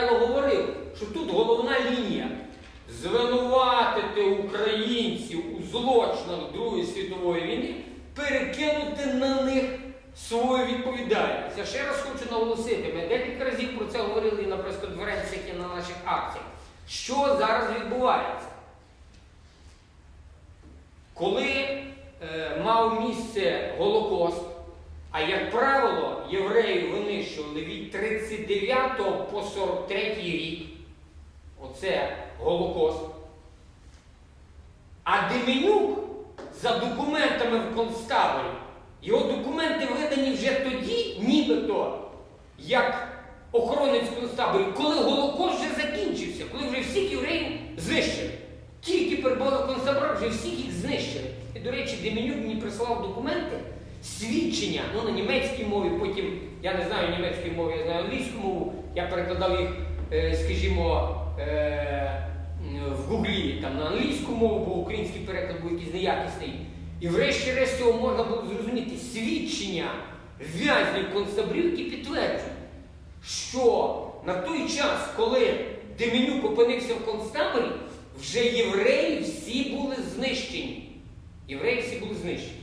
Михайло говорив, що тут головна лінія звинуватити українців у злочинах Другої світової війни, перекинути на них свою відповідальність. Я ще раз хочу наголосити, ми декілька разів про це говорили на прес-конференціях і на наших акціях. Що зараз відбувається? Коли е, мав місце Голокост, а як правило, євреїв винищували від 39 по 43 рік, оце Голокост. А Деменюк за документами в концтаборі, його документи видані вже тоді, нібито, як охоронець концтаборі, коли Голокост вже закінчився, коли вже всіх євреїв знищили. Тільки перебували в вже всіх їх знищили. І, до речі, Деменюк мені прислав документи, свідчення ну, на німецькій мові, потім я не знаю німецької мови, я знаю англійську мову, я перекладав їх, е, скажімо, е, в гуглі там, на англійську мову, бо український переклад був якийсь неякісний. І врешті-решт цього можна було зрозуміти свідчення в'язнів концтабрівки підтверджують, що на той час, коли Деменюк опинився в концтаборі, вже євреї всі були знищені. Євреї всі були знищені.